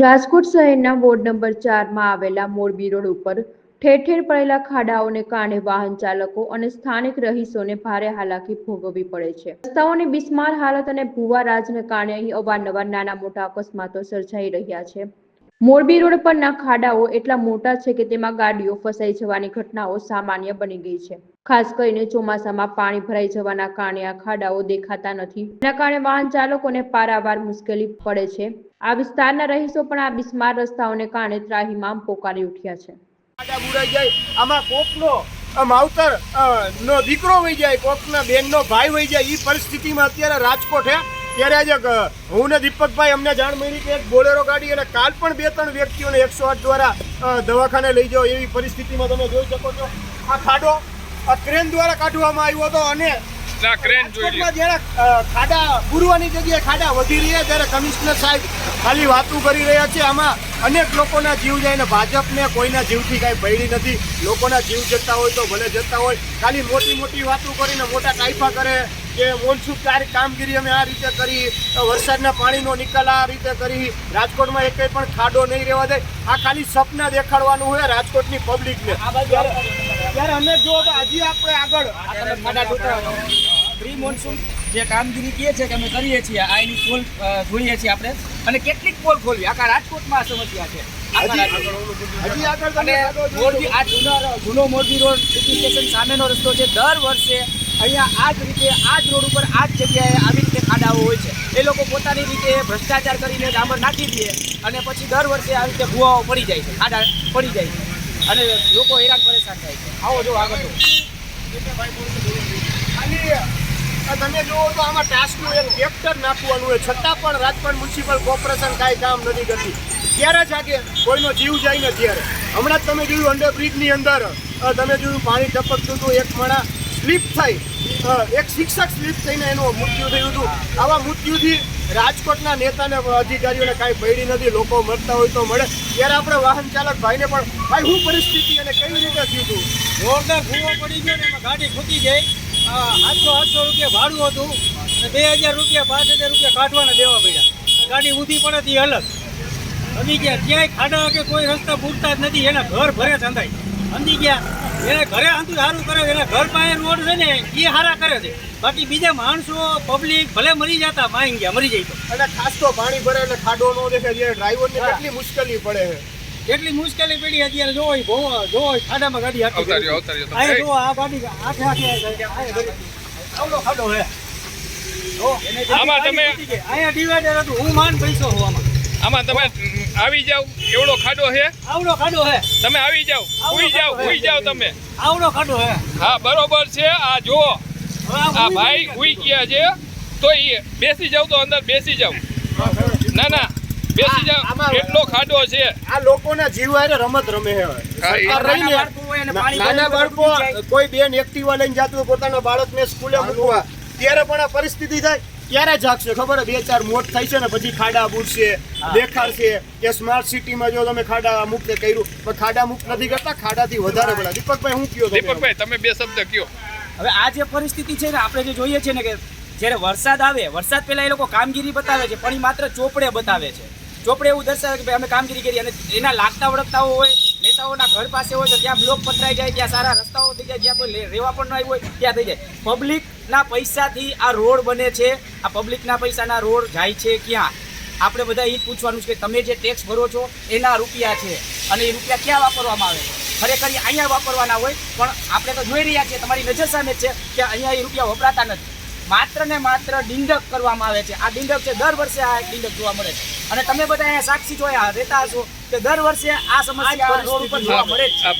રાજકોટ શહેરના ward number ચારમાં આવેલા મોરબી રોડ ઉપર ઠેર ઠેર પડેલા ખાડાઓને કારણે વાહન ચાલકો અને સ્થાનિક રહીશોને ભારે હાલાકી ભોગવવી પડે છે. રસ્તાઓની બિસ્માર હાલત અને ભૂવા રાજને કારણે અહીં અવારનવાર નાના મોટા અકસ્માતો સર્જાઈ રહ્યા છે. મોરબી રોડ પરના ખાડાઓ એટલા મોટા છે કે તેમાં ગાડીઓ ફસાઈ જવાની ઘટનાઓ સામાન્ય બની ગઈ છે. ખાસ કરીને ચોમાસામાં પાણી ભરાઈ જવાના કારણે આ ખાડાઓ દેખાતા નથી. તેના કારણે વાહન ચાલકોને પારાવાર મુશ્કેલી પડે છે. આ વિસ્તારના રહીશો પણ આ બિસ્માર રસ્તાઓને કારણે ત્રાહીમામ પોકારી ઉઠ્યા છે. ખાડા બુરાઈ જાય, આમાં કોકનો માવતર નો દીકરો વહી જાય, કોકના બેનનો ભાઈ વહી જાય એ પરિસ્થિતિમાં અત્યારે રાજકોટ હે. ત્યારે આજે હું ને દીપકભાઈ અમને જાણ મળી કે એક બોલેરો ગાડી અને કાલ પણ બે ત્રણ વ્યક્તિઓને એકસો આઠ દ્વારા દવાખાને લઈ જાઓ એવી પરિસ્થિતિમાં તમે જોઈ શકો છો. આ ખાડો ક્રેન દ્વારા કાઢવામાં આવ્યો હતો અને ના ક્રેન જોઈ જ્યારે ખાડા પૂરવાની જગ્યાએ ખાડા વધી રહ્યા ત્યારે કમિશનર સાહેબ ખાલી વાતો કરી રહ્યા છે આમાં અનેક લોકોના જીવ જાય ને ભાજપને કોઈના જીવથી કાંઈ ભયડી નથી. લોકોના જીવ જતા હોય તો ભલે જતા હોય. ખાલી મોટી મોટી વાતો કરીને મોટા કાયફા કરે કે મોનસૂન કાર્ય કામગીરી અમે આ રીતે કરી વરસાદના પાણીનો નિકાલ આ રીતે કરી રાજકોટમાં એક પણ ખાડો નહીં રહેવા દે. આ ખાલી સપના દેખાડવાનું હોય રાજકોટની પબ્લિકને ત્યારે અમે જો હજી આપણે આગળ. પ્રી મોન્સૂન જે કામગીરી કહે છે કે અમે કરીએ છીએ આ એની પોલ જોઈએ છીએ આપણે. અને કેટલીક પોલ ખોલવી. આખા રાજકોટમાં આ સમસ્યા છે. હજી આગળ અને મોરબી આ જૂનો જૂનો મોરબી રોડ સિટી સ્ટેશન સામેનો રસ્તો છે. દર વર્ષે અહીંયા આ જ રીતે આ જ રોડ ઉપર આ જ જગ્યાએ આવી રીતે ખાડાઓ હોય છે. એ લોકો પોતાની રીતે ભ્રષ્ટાચાર કરીને ડામર નાખી દે અને પછી દર વર્ષે આવી રીતે ભૂવાઓ પડી જાય છે. ખાડા પડી જાય છે. અને લોકો હેરાન પરેશાન થાય છે. આવો જો આગળ તમે જુઓ તો આમાં ટાસ્કનું એક વેક્ટર નાખવાનું હોય. છતાં પણ રાજકોટ મ્યુનિસિપલ કોર્પોરેશન કાંઈ કામ નથી કરતી. ત્યારે જ આગે કોઈનો જીવ જાય ને ત્યારે. હમણાં જ તમે જોયું અંડરબ્રિજની અંદર તમે જોયું પાણી ટપકતું હતું એક માણા. સ્લીપ થઈ એક શિક્ષક સ્લીપ થઈને એનું મૃત્યુ થયું હતું. આવા મૃત્યુથી રાજકોટના નેતાને અધિકારીઓને કાંઈ પડી નથી, લોકો મરતા હોય તો મળે. ત્યારે આપણે વાહન ચાલક ભાઈને પણ, ભાઈ, શું પરિસ્થિતિ અને કઈ રીતે થયું હતું જોરદાર ભૂવો પડી ગયો ને એમાં ગાડી ખૂટી ગઈ. આઠસો આઠસો રૂપિયા ભાડું હતું. બે હજાર રૂપિયા, પાંચ હજાર રૂપિયા કાઢવાના દેવા પડ્યા. ગાડી ઊંધી પડે તે અલગ. અંધી ગયા, ક્યાંય ખાડા કે કોઈ રસ્તા પૂરતા જ નથી, એના ઘર ભરે સંધાય અંધી ગયા? એને ઘરે અંધું સારું કરે એના ઘર પાસે રોડ છે ને એ સારા કરે છે. બાકી બીજા માણસો પબ્લિક ભલે મરી જતા માંગી ગયા મરી જાય તો. અને ખાસ તો પાણી ભરે એટલે ખાડો નો દેખાય. જ્યારે ડ્રાઈવરને હા. કેટલી મુશ્કેલી પડે છે. એટલી મુશ્કેલી પડી અત્યારે જો જો હોય ખાડામાં ગાડી હાકી તમે. જો આ ગાડી આખે આખે આવડો ખાડો હે આમાં તમે-. અહીંયા ડિવાઈડર હતું. હું માન પૈસો હોવામાં. આમાં આમાં તમે આવી જાવ. એવડો ખાડો છે આવડો ખાડો હે. તમે આવી જાવ. ઉઈ જાવ ઉઈ જાવ તમે. આવડો ખાડો હે. હા બરોબર છે. આ જુઓ. હવે આ ભાઈ ઉઈ ગયા છે. તો એ બેસી જાવ તો અંદર બેસી જાવ. ના ના. બેસી જાવ. આમાં- એટલો ખાડો છે. આ લોકોના જીવ હારે રમત રમે. હા, સરકાર રહીને નાના બાળકો કોઈ બેન એક્ટિવા લઈને જાતું પોતાના બાળકને સ્કૂલે મૂકવા. ત્યારે પણ આ પરિસ્થિતિ થાય. ત્યારે જાગશે ખબર? બે ચાર મોટ થાય છે ને પછી ખાડા બુડશે દેખાડશે. કે સ્માર્ટ સિટીમાં જો તમે ખાડા મુક્ત કર્યું પણ ખાડા મુક્ત નથી કરતા ખાડાથી વધારે પડે દીપકભાઈ હું કયો દીપકભાઈ તમે બે શબ્દ કયો. હવે આ જે પરિસ્થિતિ છે ને આપણે જે જોઈએ છે ને કે જ્યારે વરસાદ આવે વરસાદ પહેલાં એ લોકો કામગીરી બતાવે છે પણ એ માત્ર ચોપડે બતાવે છે. ચોપડે એવું દર્શાવે કે ભાઈ અમે કામગીરી કરી અને એના લાગતા વળગતાઓ હોય નેતાઓના ઘર પાસે હોય તો ત્યાં બ્લોક પથરાઈ જાય ત્યાં સારા રસ્તાઓ થઈ જાય જ્યાં કોઈ રહેવા પણ ન આવ્યું હોય ત્યાં થઈ જાય. પબ્લિકના પૈસાથી આ રોડ બને છે આ પબ્લિકના પૈસાના રોડ જાય છે ક્યાં? આપણે બધા એ પૂછવાનું છે કે તમે જે ટેક્સ ભરો છો એના રૂપિયા છે. અને એ રૂપિયા ક્યાં વાપરવામાં આવે ખરેખર એ અહીંયા વાપરવાના હોય પણ આપણે તો જોઈ રહ્યા છીએ તમારી નજર સામે છે કે અહીંયા એ રૂપિયા વપરાતા નથી. માત્ર ને માત્ર ડિંડક કરવામાં આવે છે. આ ડિંડક છે દર વર્ષે આ ડિંડક જોવા મળે છે. અને તમે બધા અહીંયા સાક્ષી જોયા રહેતા હશો કે દર વર્ષે આ સમસ્યા રોડ ઉપર જોવા મળે છે.